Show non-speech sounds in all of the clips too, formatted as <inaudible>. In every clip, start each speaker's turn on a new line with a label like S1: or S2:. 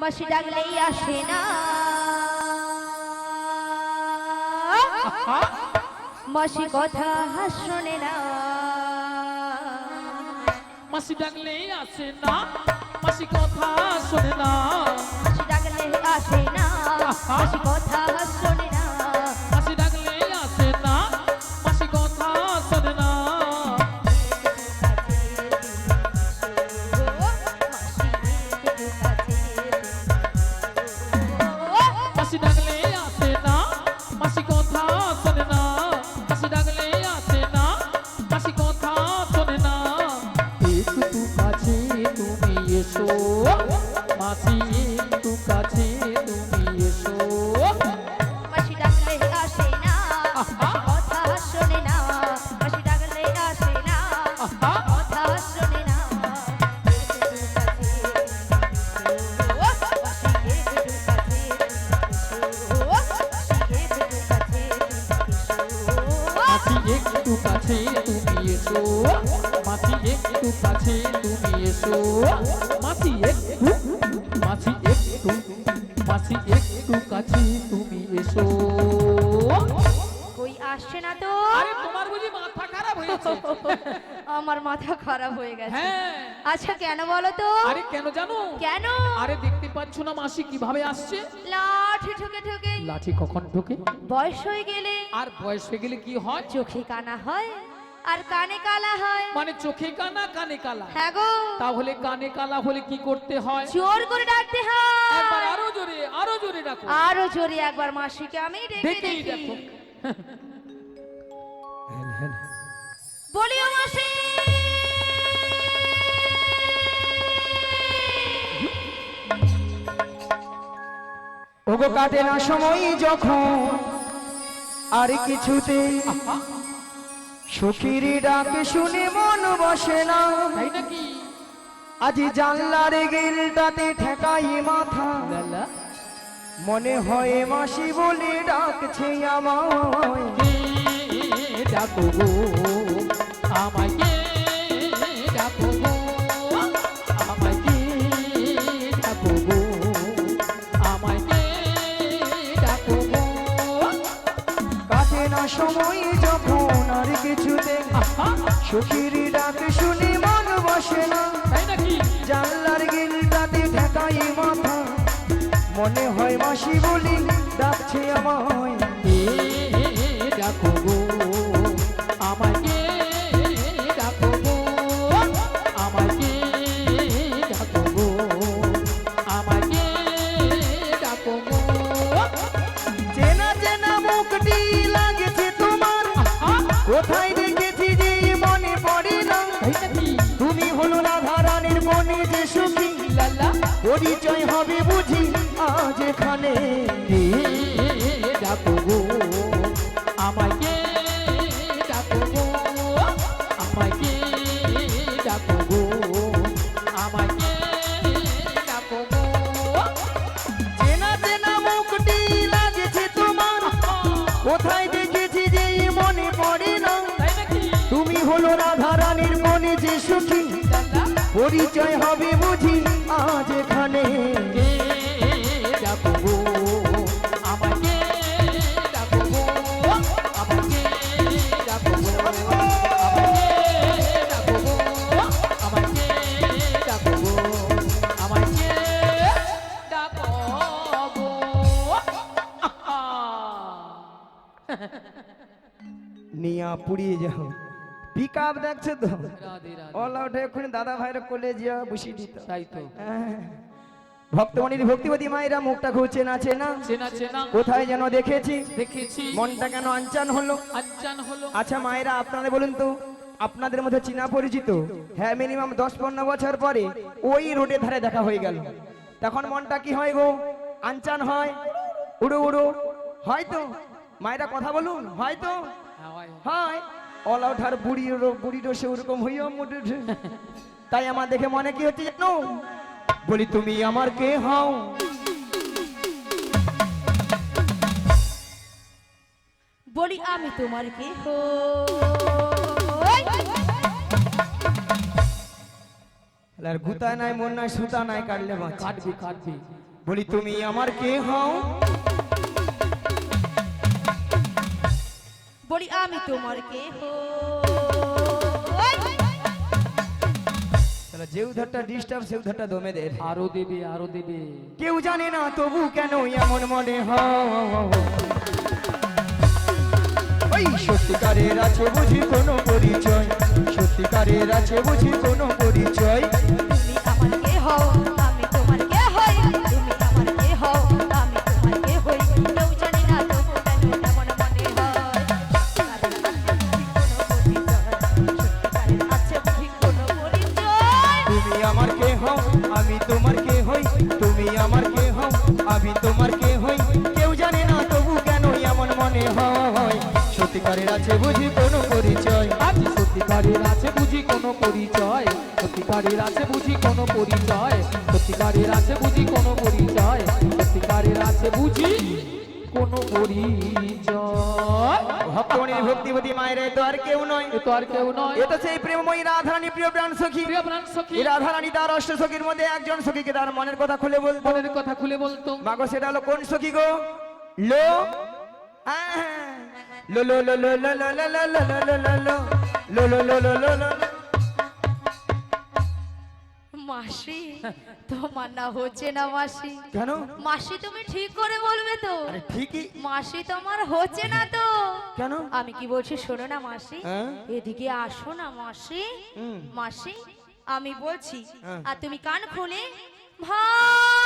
S1: মাসি ডাকলেই আসে না। মাসি কথা শোনে না।
S2: মাসি ডাকলে আসে না। মাসি কথা শোনে না।
S1: আসে না। কথা শোনে
S2: কাছে তুমি এসো মাছি একটু কাছে তুমি এসো মাছি একটু মাসি একটু মাসি একটু কাছে তুমি এসো
S1: কই আসছে না তো
S2: আরে তোমার বুঝি মাথা খারাপ হয়েছে <laughs>
S1: আমার মাথা খারাপ হয়ে গেছে।
S2: হ্যাঁ।
S1: আচ্ছা কেন বলো তো?
S2: আরে কেন জানো?
S1: কেন?
S2: আরে দেখতে পাচ্ছ না মাসি কীভাবে আসছে?
S1: লাঠি ঠুকে ঠুকে।
S2: লাঠি কখন ঢোকে
S1: বয়স হয়ে গেলে।
S2: আর বয়স হয়ে গেলে কি হয়?
S1: চোখে কানা হয় আর কানে কালা হয়।
S2: মানে চোখে কানা কানে কালা।
S1: হ্যাঁ গো।
S2: তাহলে কানে কালা হলে কি করতে হয়?
S1: জোর করে ডাকতে হয়।
S2: একবার আরও জোরে আরও জোরে ডাকো।
S1: আরও জোরে একবার মাসিকে আমি ডেকে দেখি।
S2: দেখো। <laughs>
S1: বলিও মাসি।
S3: ওগো কাটে না সময় যখন আর কিছুতে। সখীর ডাক শুনে মন বসে না।
S2: তাই নাকি?
S3: আজি জানলার গিলটাতে ঠেকাই মাথা। মনে হয় মাসি বলে ডাকছে আমায়।
S2: ডাকো গো আমায় ডাকো গো আমায় ডাকো গো আমায় ডাকো গো।
S3: কাটে না সময় যখন আর কিছুতে
S2: আহা,
S3: ডাক শুনে মন বসে না। জানলার গিলটাতে ঠেকাই মাথা। মনে হয় মাসি বলি ডাকছে আমায়। সুখী
S2: লালা
S3: পরিচয় হবে বুঝি আজ এখানে।
S2: কে ডাকো গো আমায় কে ডাকো গো আমায় কে ডাকো গো আমায় কে ডাকো গো।
S3: চেনা চেনা মুখটি লাগছে তোমার কোথায় দেখেছি যে মনে পড়ে না। তুমি হলো রাধা রানীর মনে যে সুখী। পরিচয় হবে বুঝি পিক আপ দেখছে তো? অল এক্ষুনি দাদা ভাইয়ের কোলে যা বসিয়ে দিত।
S2: তাই তো।
S3: ভক্তমণির ভক্তিবতী মায়েরা মুখটা না চেনা
S2: চেনা।
S3: কোথায় যেন দেখেছি।
S2: দেখেছি।
S3: মনটা কেন আনচান হলো?
S2: আঞ্চান হলো।
S3: আচ্ছা মায়েরা আপনারা বলুন তো আপনাদের মধ্যে চীনা পরিচিত? হ্যাঁ মিনিমাম দশ পনেরো বছর পরে ওই রোডের ধারে দেখা হয়ে গেল। তখন মনটা কি হয় গো? আনচান হয় উড়ো উড়ো। হয়তো মায়েরা কথা বলুন হয়তো হয়। অল আউট আর বুড়ি বুড়িরও সে ওরকম হইও মোটে তাই আমার দেখে মনে কি হচ্ছে জানো? বলি তুমি আমার কে হও?
S1: বলি আমি তোমার কে
S3: আর গুতা নাই মন নাই সুতা নাই কাটলে
S2: কাটবি কাটবি।
S3: বলি তুমি আমার কে হও?
S1: বলি আমি তোমার কে
S3: যে উধারটা ডিস্টার্ব সে উধারটা দমে দের
S2: আরও দেবে আরও দেবে।
S3: কেউ জানে না তবু কেন এমন মনে হয়। সত্যিকারের আছে বুঝি কোনো পরিচয়। সত্যিকারের আছে বুঝি কোনো পরিচয়।
S1: আছে বুঝি কোনো পরিচয়?
S3: সত্যিকারের আছে বুঝি কোনো পরিচয়?
S2: সত্যিকারের আছে বুঝি কোনো পরিচয়? সত্যিকারের আছে বুঝি কোনো পরিচয়? সত্যিকারের আছে বুঝি কোনো পরিচয়?
S3: ভক্তমণির ভক্তিপতি মায়ের তো আর কেউ নয়।
S2: তো আর কেউ নয়।
S3: এ তো সেই প্রেমময়ী রাধারানী প্রিয় প্রাণ সখী।
S2: প্রিয় প্রাণ সখী।
S3: রাধারানী তার অষ্ট সখীর মধ্যে একজন সখীকে তার মনের কথা খুলে বলতো।
S2: মনের কথা খুলে বলতো।
S3: মাগো সেটা হলো কোন সখী গো? লো? আহ, লো লো লো লো লো লো লো লো লো লো লো লো লো লো লো লো লো লো
S1: মাসি তোমার না হচ্ছে না মাসি
S3: কেন
S1: মাসি তুমি ঠিক করে বলবে তো
S3: আরে ঠিকই
S1: মাসি তোমার হচ্ছে না তো
S3: কেন
S1: আমি কি বলছি শোনো না মাসি
S3: হ্যাঁ?
S1: এদিকে আসো না মাসি। মাসি আমি বলছি
S3: হ্যাঁ।
S1: আর তুমি কান খুলে ভালো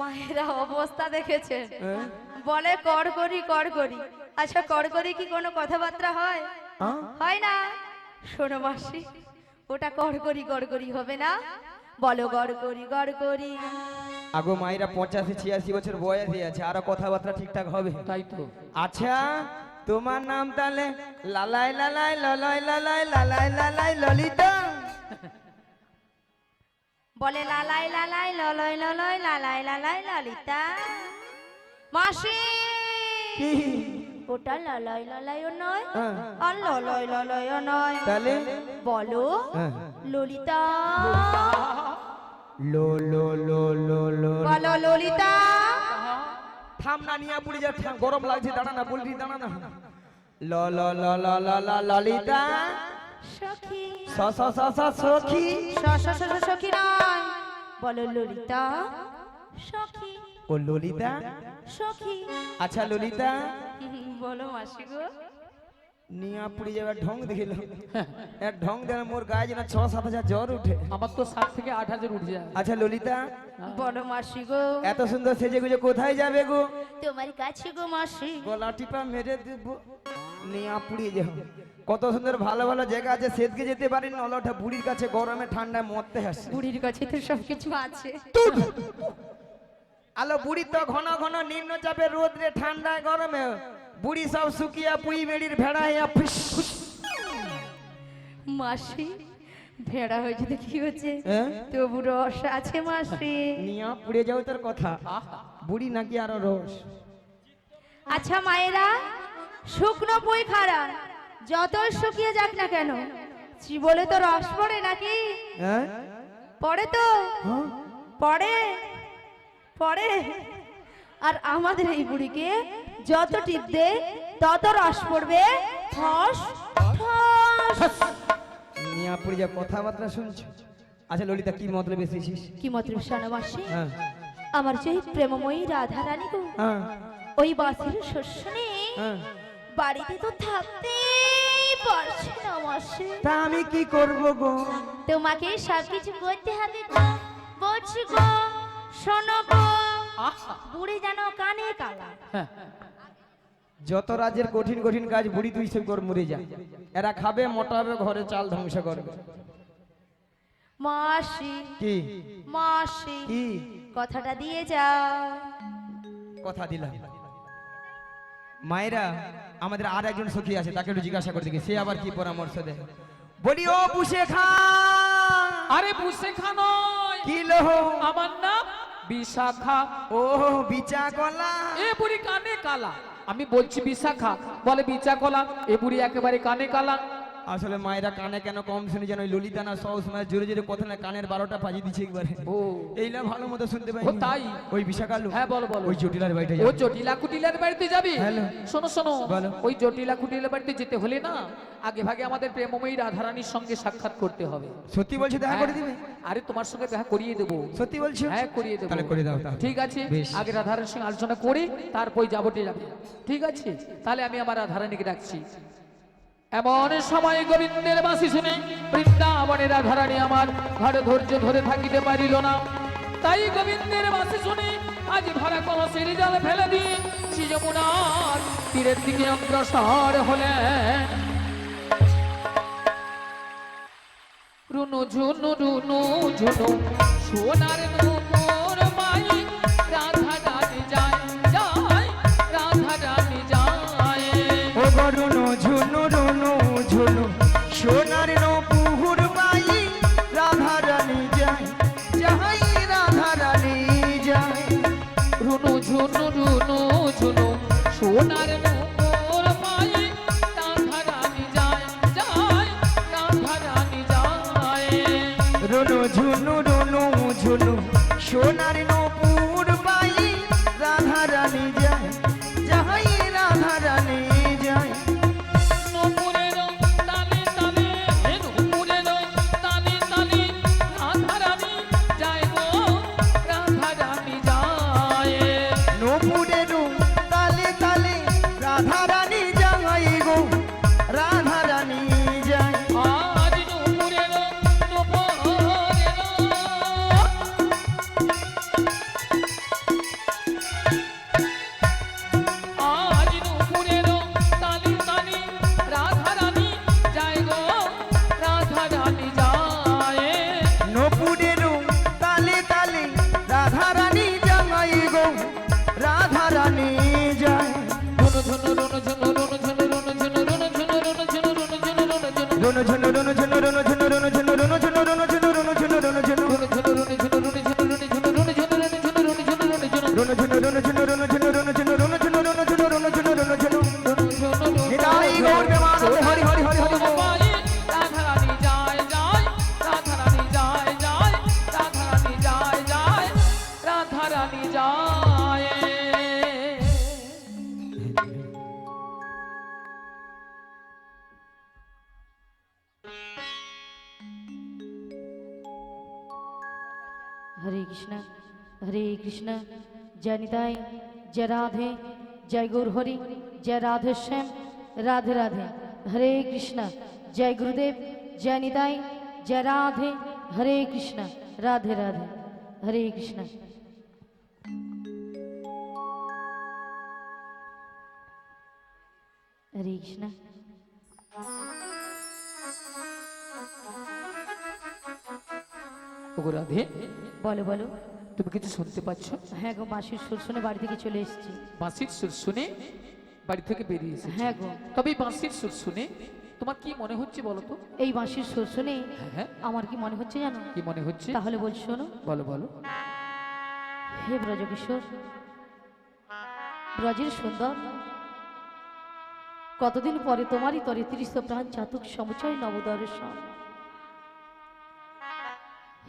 S3: মায়েরা
S1: অবস্থা দেখেছে
S3: হ্যাঁ?
S1: বলে কর করি কর করি আচ্ছা কর করি কি কোনো কথাবার্তা হয়?
S3: হ্যাঁ?
S1: না? শোনো মাসি ওটা কর করি কর করি হবে না। বলো গড় করি গড় করি
S3: আগো মায়েরা পঁচাশি ছিয়াশি বছর বয়সে আছে আরও কথাবার্তা ঠিকঠাক হবে।
S2: তাই তো।
S3: আচ্ছা তোমার নাম তাহলে লালাই লালাই ললাই লালাই লালাই লালাই ললিতা।
S1: বলে লালাই লালাই ললয় ললয় লালাই লালাই ললিতা। মাসি! ওটা লালাই লালাইও নয়
S3: হ্যাঁ।
S1: আর ললয় ললয়ও নয়।
S3: তাহলে?
S1: বলো। ললিতা।
S3: লো লো লো লো লো
S1: বলো ললিতা।
S3: থাম না নিয়ে পুড়ে যা গরম লাগছে দাঁড়া না বলবি দাঁড়া না। ল ল ল ল ল ললিতা।
S1: সখী।
S3: স স স স সখী।
S1: স স স স সখী নয়। বলো ললিতা। সখী।
S3: ও ললিতা?
S1: সখী।
S3: আচ্ছা ললিতা।
S1: বলো মাসি গো।
S3: নিয়া পুড়ে যাবে ঢং দেখিল এক ঢং দেন মোর গায়ে যেন ছ সাত হাজার জ্বর উঠে।
S2: আমার তো সাত থেকে আট হাজার উঠে যায়।
S3: আচ্ছা ললিতা।
S1: বলো মাসি গো।
S3: এত সুন্দর সেজে গুজে কোথায় যাবে গো?
S1: তোমার কাছে গো মাসি।
S3: গলা টিপা মেরে দেব। নিয়া পুড়িয়ে যাও কত সুন্দর ভালো ভালো জায়গা আছে সেদকে যেতে পারি না অলটা বুড়ির কাছে গরমে ঠান্ডায় মরতে আসে।
S1: বুড়ির কাছে তো সব কিছু আছে
S3: আলো বুড়ি তো ঘন ঘন নিম্ন চাপে রোদরে ঠান্ডায় গরমে বুড়ি সব শুকিয়া পুই বেড়ির ভেড়া হইয়া ফুস ফুস।
S1: মাসি ভেড়া হয়েছে তো কি হচ্ছে?
S3: হ্যাঁ?
S1: তবু রস আছে মাসি।
S3: নিয়া পুড়ে যাও তোর কথা। বুড়ি নাকি আরও রস?
S1: আচ্ছা মায়েরা শুকনো বই খারা যতই শুকিয়ে যাক না কেন বলে তো রস পড়ে নাকি?
S3: হ্যাঁ?
S1: পড়ে তো?
S3: হ্যাঁ?
S1: পড়ে? পড়ে? আর আমাদের এই বুড়িকে যত টিপ দে তত রস পড়বে। ফস
S3: যা কথাবার্তা শুনছো? আচ্ছা ললিতা কি মতলব এসেছিস?
S1: কি মতলব শোনো
S3: হ্যাঁ।
S1: আমার যে প্রেমময়ী রাধা রানী গো ওই বাসের শস্য নেই বাড়িতে তো থাকতেই পারছি না মাসি
S3: তা আমি কি করব গো?
S1: তোমাকে সব কিছু করতে হবে গো বলছি গো শোনো গো বুড়ি যেন কানে কালা।
S3: যত রাজ্যের কঠিন কঠিন কাজ বুড়ি তুই সব কর মরে যা। এরা খাবে মোটা হবে ঘরে চাল ধ্বংস করবে।
S4: মাসি
S3: কি?
S4: মাসি
S3: কি?
S4: কথাটা দিয়ে যাও।
S3: কথা দিলাম। মায়েরা আমাদের আর একজন সখী আছে তাকে একটু জিজ্ঞাসা করতে গিয়ে সে আবার কি পরামর্শ দেয়? বলি ও বুসে খান
S2: আরে বুসে খান
S3: কি লোহ?
S2: আমার নাম বিশাখা।
S3: ও বিচা কলা।
S2: এ বুড়ি কানে কালা। আমি বলছি বিশাখা বলে বিচা কলা এ বুড়ি একেবারে কানে কালা।
S3: আসলে মায়েরা কানে কেন কম শুনে যেন ওই ললিতা না সব সময় জোরে জোরে কথা না কানের বারোটা বাজিয়ে দিচ্ছে একবারে।
S2: ও।
S3: এই না ভালো মতো শুনতে পাই
S2: তাই?
S3: ওই বিশাখালু।
S2: হ্যাঁ, বলো, বলো।
S3: ওই জটিলার বাড়িটা
S2: ও। জটিলা কুটিলার বাড়িতে যাবি?
S3: হ্যালো।
S2: শোনো শোনো।
S3: বলো।
S2: ওই জটিলা কুটিলার বাড়িতে যেতে হলে না আগে ভাগে আমাদের প্রেমময়ী রাধারানীর সঙ্গে সাক্ষাৎ করতে হবে।
S3: সত্যি বলছো দেখা করে দিবে?
S2: হ্যাঁ, আরে তোমার সঙ্গে দেখা করিয়ে দেবো।
S3: সত্যি বলছো?
S2: হ্যাঁ করিয়ে দেবো।
S3: তাহলে করে দাও।
S2: ঠিক আছে। আগে রাধারানীর সঙ্গে আলোচনা করি তারপর যাবটে যাবে। ঠিক আছে? তাহলে আমি আমার রাধারানীকে ডাকছি। এমন সময় গোবিন্দের বাসি শুনে বৃন্দাবনের রাধারানী আমার ঘরে ধৈর্য ধরে থাকিতে পারিল না। তাই গোবিন্দের বাসি শুনে আজ ভরা কলসের জল ফেলে দিয়ে শ্রী তীরের দিকে অগ্রসর হলেন। রুনু ঝুনু রুনু ঝুনু, সোনার নুপুর রুনু
S3: ঝুনু রুনু ঝুনু রুনু
S2: ঝুনু
S4: जय राधे जय गुरु हरि जय राधे श्याम राधे राधे। हरे कृष्ण जय गुरुदेव जय निदाई जय राधे हरे कृष्ण राधे राधे हरे कृष्ण। हरे कृष्ण।
S2: राधे।
S4: बोलो बोलो।
S2: তুমি কিছু শুনতে পাচ্ছ?
S4: হ্যাঁ গো বাঁশির সুর শুনে বাড়ি থেকে চলে এসেছি।
S2: বাঁশির সুর শুনে বাড়ি থেকে বেরিয়ে এসেছে।
S4: হ্যাঁ গো।
S2: তবে এই বাঁশির সুর শুনে তোমার কি মনে হচ্ছে বলো তো?
S4: এই বাঁশির সুর শুনে
S2: হ্যাঁ হ্যাঁ।
S4: আমার কি মনে হচ্ছে জানো?
S2: কি মনে হচ্ছে?
S4: তাহলে বলছি শোনো।
S2: বলো বলো।
S4: হে ব্রজকিশোর ব্রজের সুন্দর কতদিন পরে তোমারই তরে ত্রিশ প্রাণ চাতুক সমুচয় নবদর্শন।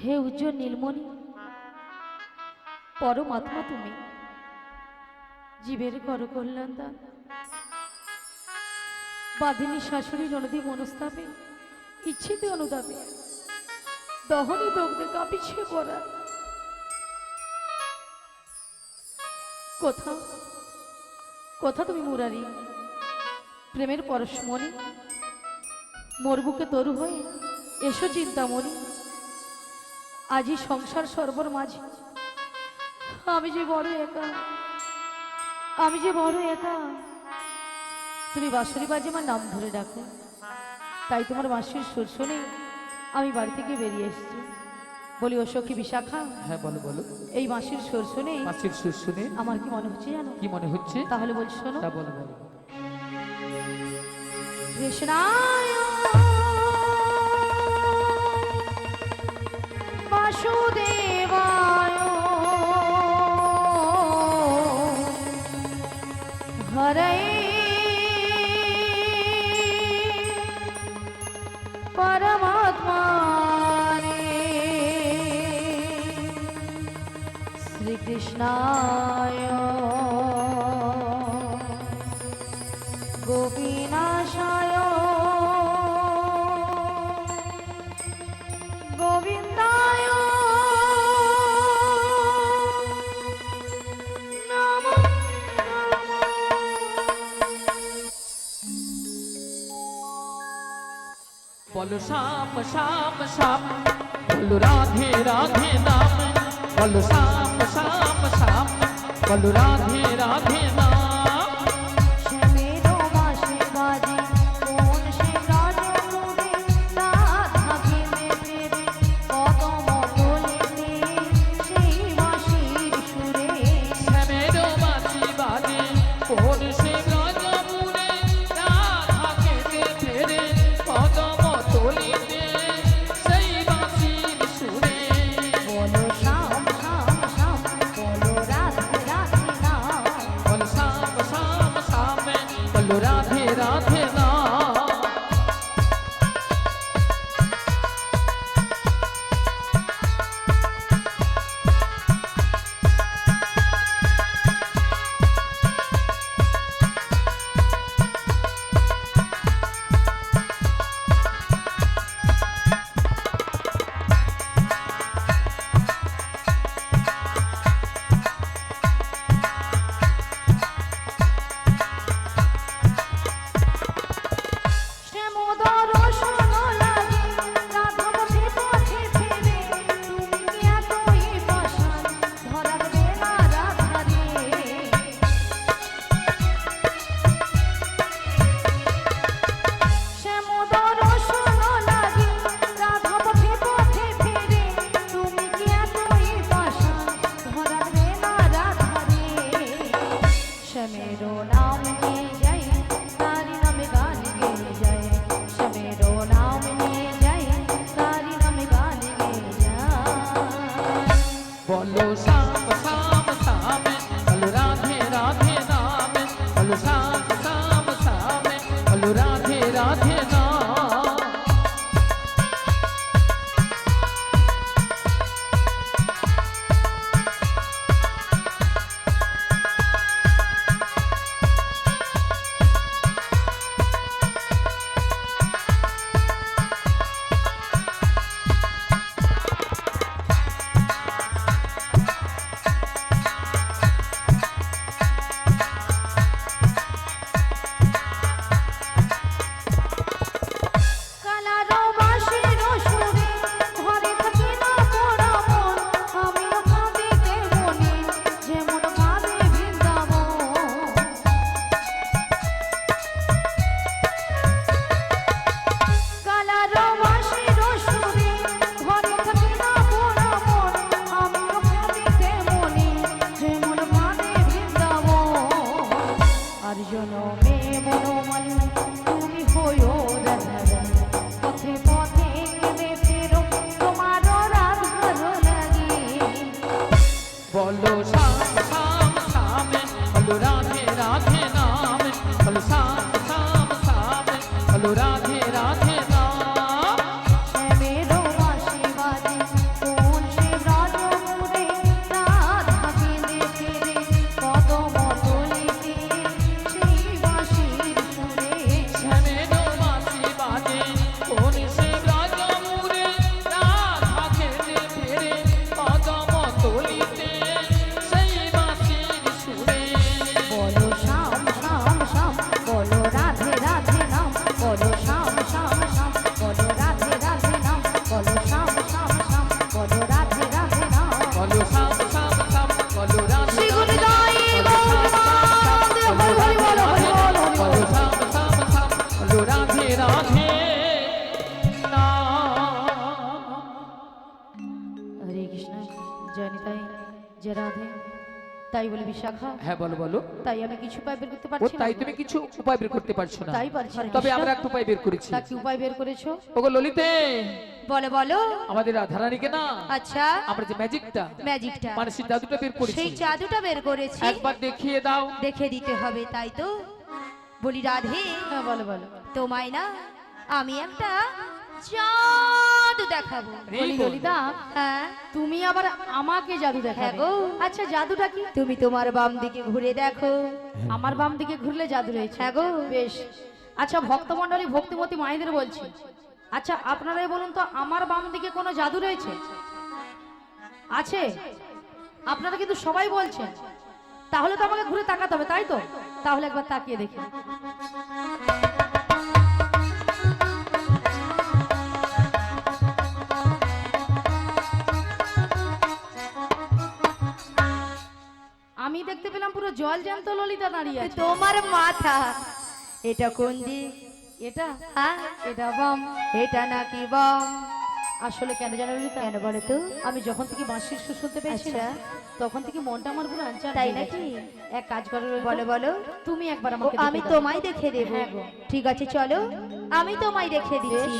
S4: হে উজ্জ্বল নীলমণি পরমাত্মা তুমি। জীবের কর কল্যাণ দান বাদিনী শাশুড়ি ননদী মনস্তাপে, ইচ্ছেতে অনুদাবে দহনে দগ্ধে কাঁপিছে পড়া কোথা কোথা তুমি মুরারি, প্রেমের পরশমণি, মোর বুকে তরু হয়ে এসো চিন্তামণি। আজি সংসার সর্বর মাঝে। আমি যে বড় একা। আমি যে বড় একা। তুমি বাঁশুরি বাজে আমার নাম ধরে ডাকো। তাই তোমার বাঁশির সুর শুনে আমি বাড়ি থেকে বেরিয়ে এসছি। বলি ও সখী বিশাখা
S2: হ্যাঁ বলো বলো।
S4: এই মাসির সুর শুনে
S2: মাসির সুর শুনে
S4: আমার কি মনে হচ্ছে জানো?
S2: কি মনে হচ্ছে?
S4: তাহলে বলছো শোনো।
S2: তা বলো বলো।
S4: কৃষ্ণায় বাসুদেব परमात्माने श्रीकृष्णाय
S2: বলো শ্যাম শ্যাম শ্যাম, বলো রাধে রাধে নাম, বলো শ্যাম শ্যাম শ্যাম, বলো রাধে রাধে নাম। হ্যাঁ বলো বলো।
S4: তাই আমি কিছু উপায় বের করতে পারছি না।
S2: তাই তুমি কিছু উপায় বের করতে পারছ না।
S4: তাই পারছি
S2: তবে আমরা একটা উপায় বের করেছি।
S4: তা কি উপায় বের করেছ?
S2: ওগো ললিতে।
S1: বলো বলো।
S2: আমাদের রাধারানীকে না
S1: আচ্ছা।
S2: আমরা যে ম্যাজিকটা
S1: ম্যাজিকটা।
S2: মানে সেই জাদুটা বের করেছি।
S1: সেই জাদুটা বের করেছি।
S2: একবার দেখিয়ে দাও।
S1: দেখে দিতে হবে তাই তো? বলি রাধে
S4: হ্যাঁ বলো বলো।
S1: তোমায় না আমি একটা জাদু দেখাবো।
S4: বলি ললিতা
S1: হ্যাঁ?
S4: তুমি আবার আমাকে জাদু দেখাবে।
S1: হ্যাঁ গো।
S4: আচ্ছা জাদুটা কি?
S1: তুমি তোমার বাম দিকে ঘুরে দেখো।
S4: আমার বাম দিকে ঘুরলে জাদু রয়েছে।
S1: হ্যাঁ গো।
S4: বেশ। আচ্ছা ভক্তমণ্ডলী ভক্তিমতী মায়েদের বলছি। আচ্ছা আপনারাই বলুন তো আমার বাম দিকে কোনো জাদু রয়েছে? আছে? আপনারা কিন্তু সবাই বলছেন। তাহলে তো আমাকে ঘুরে তাকাতে হবে তাই তো? তাহলে একবার তাকিয়ে দেখি। আমি দেখতে পেলাম পুরো জল জ্যান্ত ললিতা দাঁড়িয়ে আছে।
S1: তোমার মাথা এটা কোন দিক?
S4: এটা
S1: হ্যাঁ
S4: এটা বম
S1: এটা নাকি বম?
S4: আসলে কেন জানো ললিতা?
S1: কেন বলো তো?
S4: আমি যখন থেকে বাঁশির সুর শুনতে পেয়েছি না,
S1: আচ্ছা।
S4: তখন থেকে মনটা আমার পুরো আনচান
S1: তাই। নাকি?
S4: এক কাজ করো
S1: বলো বলো।
S4: তুমি একবার আমাকে
S1: আমি তোমায় দেখে দেব।
S4: হ্যাঁ।
S1: ঠিক আছে চলো। আমি তোমায় দেখে দিচ্ছি।